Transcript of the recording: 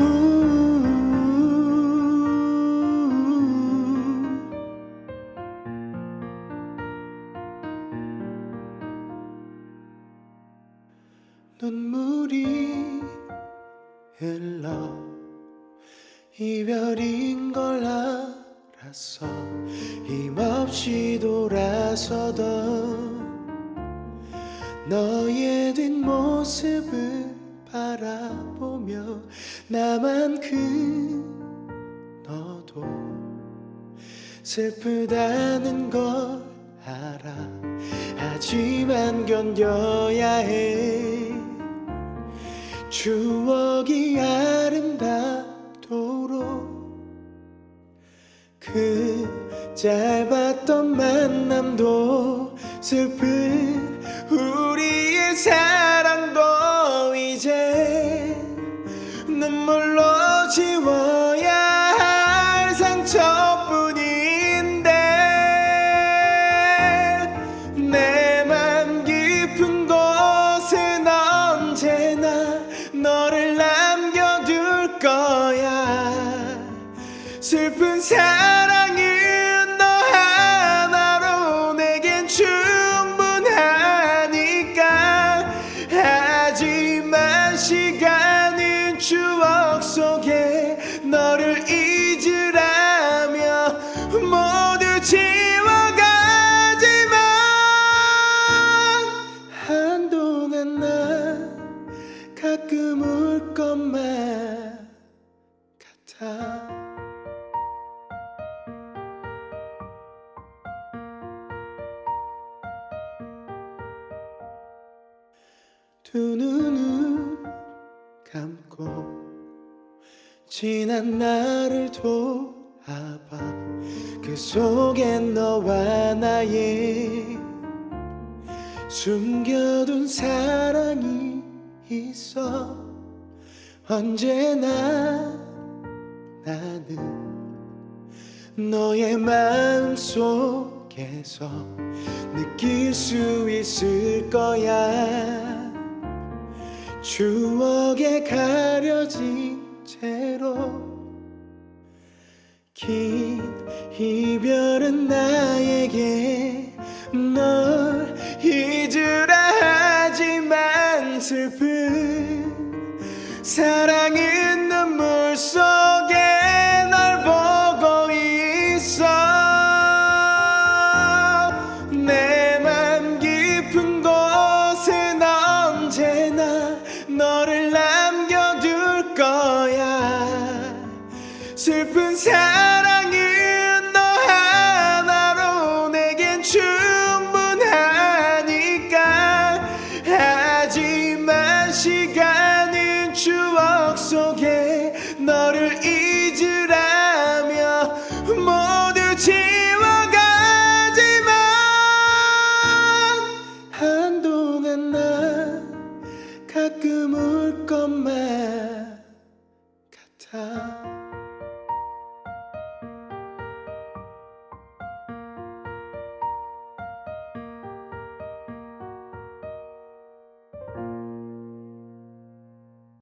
우 눈물이 흘러 이별인 걸 알았어 힘없이 돌아서도 너의 뒷모습을 바라보며 나만큼 너도 슬프다는 걸 알아. 하지만 견뎌야 해. 추억이 아름답도록 그 짧았던 만남도 슬픈 우리의 사 지워야 할 상처뿐인데 내 맘 깊은 곳엔 언제나 너를 남겨둘 거야. 슬픈 사 울 것만 같아. 두 눈을 감고 지난 날을 돌아봐. 그 속엔 너와 나의 숨겨둔 사랑이 있어 언제나 나는 너의 마음 속에서 느낄 수 있을 거야. 추억에 가려진 채로 긴 이별은 나 슬픈 사